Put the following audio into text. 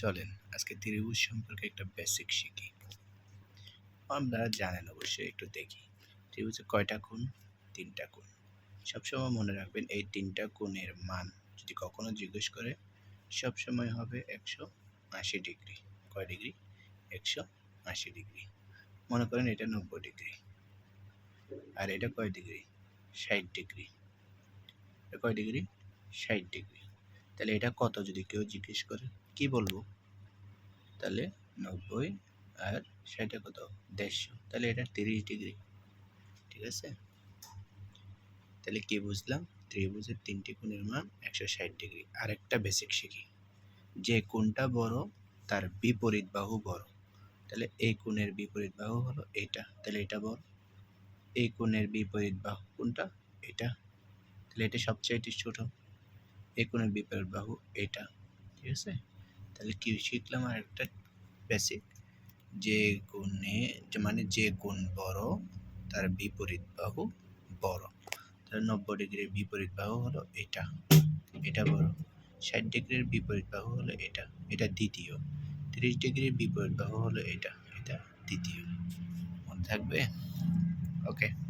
চলেন, আজকে ত্রিভুজ সম্পর্কে একটা বেসিক শিখি। আমরা জানেন অবশ্যই একটু দেখি, ত্রিভুজে কয়টা কোণ? তিনটা কোণ। সবসময় মনে রাখবেন এই তিনটা কোণের মান যদি কখনো জিজ্ঞেস করে, সবসময় হবে একশো আশি ডিগ্রি। কয় ডিগ্রি? একশো আশি ডিগ্রি। মনে করেন এটা নব্বই ডিগ্রি। আর এটা কয় ডিগ্রি? ষাট ডিগ্রি। কয় ডিগ্রি? ষাট ডিগ্রি। তাহলে এটা কত যদি কেউ জিজ্ঞেস করে? কি বলব? তাহলে নব্বই আর সেটা কত? দেড়শো। তাহলে এটা তিরিশ ডিগ্রি। ঠিক আছে? তাহলে কি বুঝলাম? ত্রিভুজের তিনটি কোণের মান একশো ষাট ডিগ্রি। আরেকটা বেসিক শিখি। যে কোণটা বড়, তার বিপরীত বাহু বড়। তাহলে এই কোণের বিপরীত বাহু হলো এটা। তাহলে এটা বড়। এই কোণের বিপরীত বাহু কোনটা এটা। তাহলে এটা সবচাইতে ছোট। এই বিপরীত বাহু এটা, ঠিক আছে? তাহলে কি শিখলাম আর একটা বেসিক যে কোণে মানে যে কোণ বড়, তার বিপরীত বাহু বড়। তাহলে নব্বই ডিগ্রির বিপরীত বাহু হলো এটা এটা বড়। ষাট ডিগ্রির বিপরীত বাহু হলো এটা এটা দ্বিতীয়। তিরিশ ডিগ্রির বিপরীত বাহু হলো এটা এটা দ্বিতীয়। মনে থাকবে? ওকে